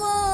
Oh.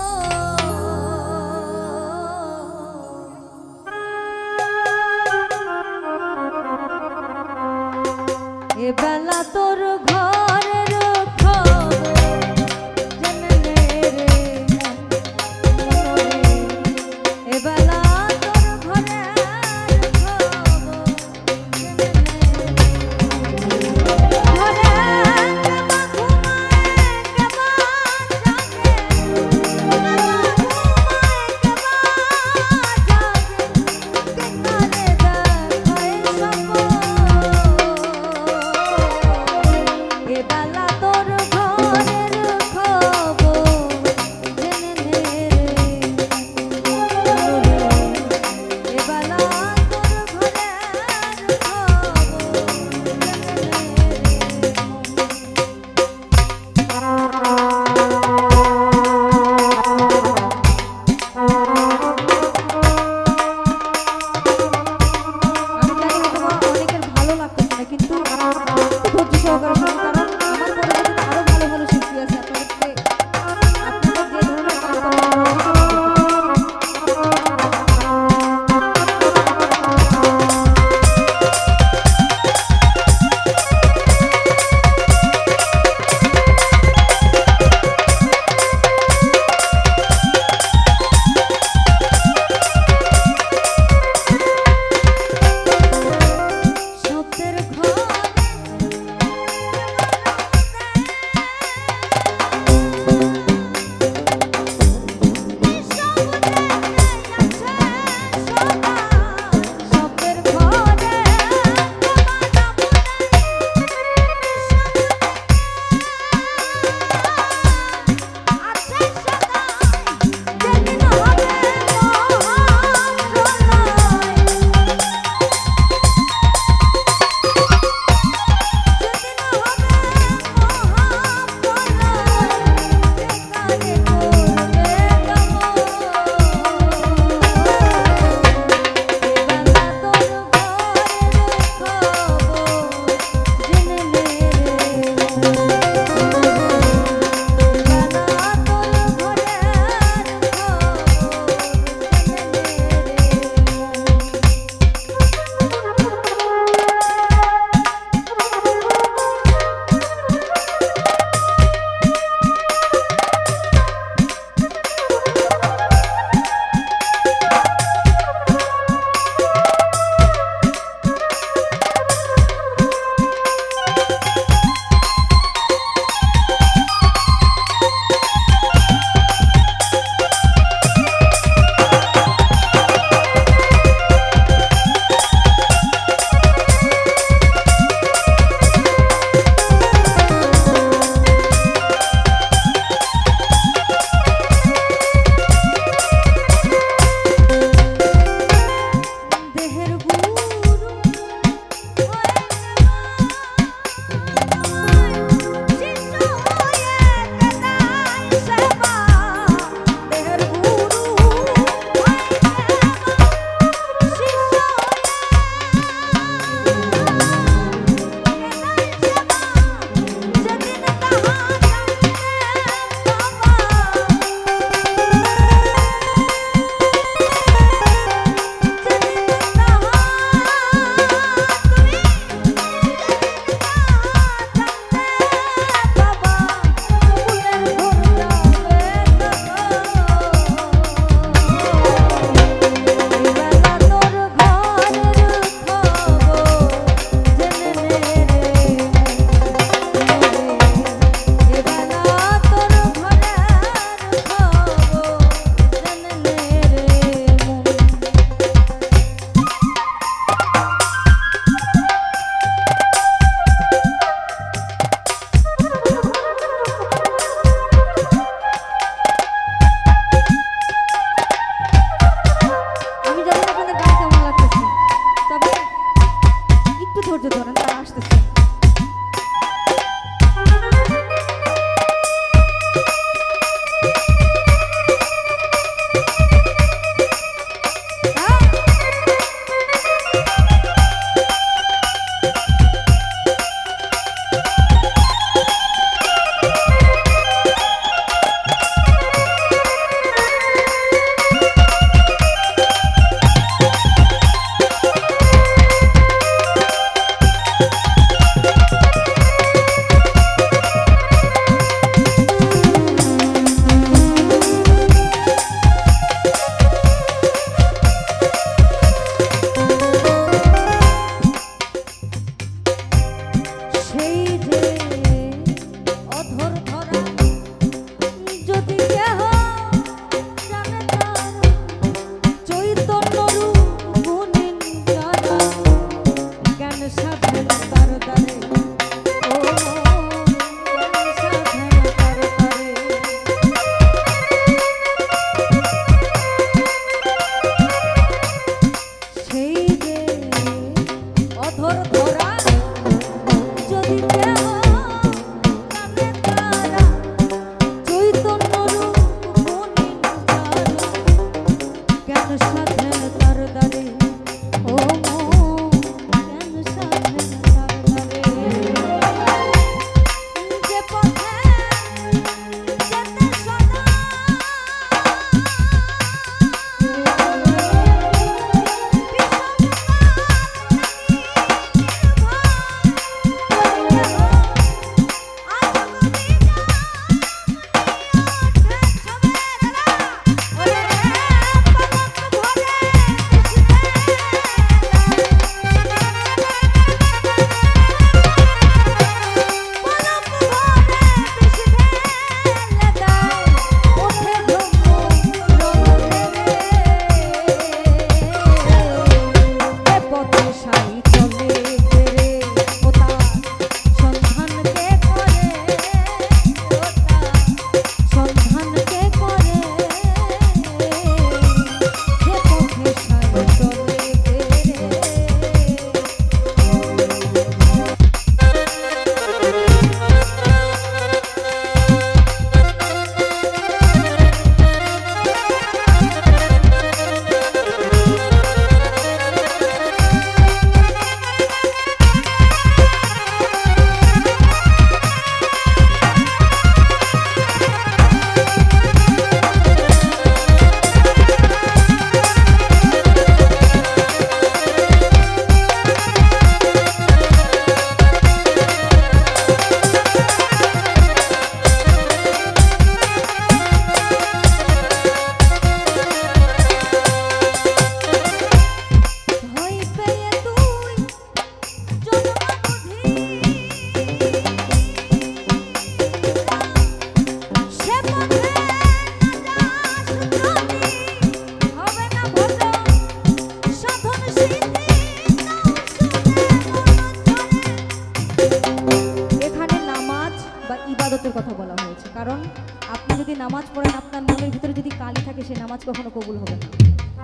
নামাজ পড়েন, আপনার মনের ভিতরে যদি কালি থাকে, সে নামাজ কখনো কবুল হবে না।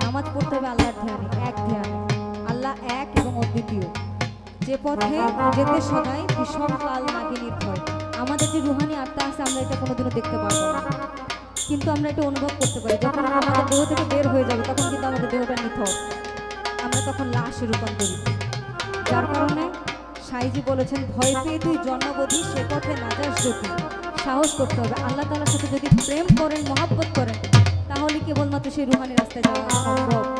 নামাজ পড়তে হবে আল্লাহর ধ্যানে, এক ধ্যানে। আল্লাহ এক এবং অদ্বিতীয়। যে পথে যেতে সদাই ভীষণ কাল নাগিনীর ভয় আমাদের যে রুহানি আত্মা আছে, আমরা এটা কোনোদিনও দেখতে পারব না। কিন্তু আমরা এটা অনুভব করতে পারি, যখন আমাদের দেহ থেকে বের হয়ে যাবে, তখন কিন্তু আমাদের দেহটা নিথর। আমরা তখন লাশে রূপান্তরিত। যার কারণে সাইজি বলেছেন, ভয় পেয়ে তুই জন্মবধি সে পথে না যাস যদি সাহস করতে হবে। আল্লাহ তালার সাথে যদি প্রেম করেন, মহাব্বত করেন, তাহলে কেবলমাত্র সেই রুহানি রাস্তায় যাওয়া সম্ভব।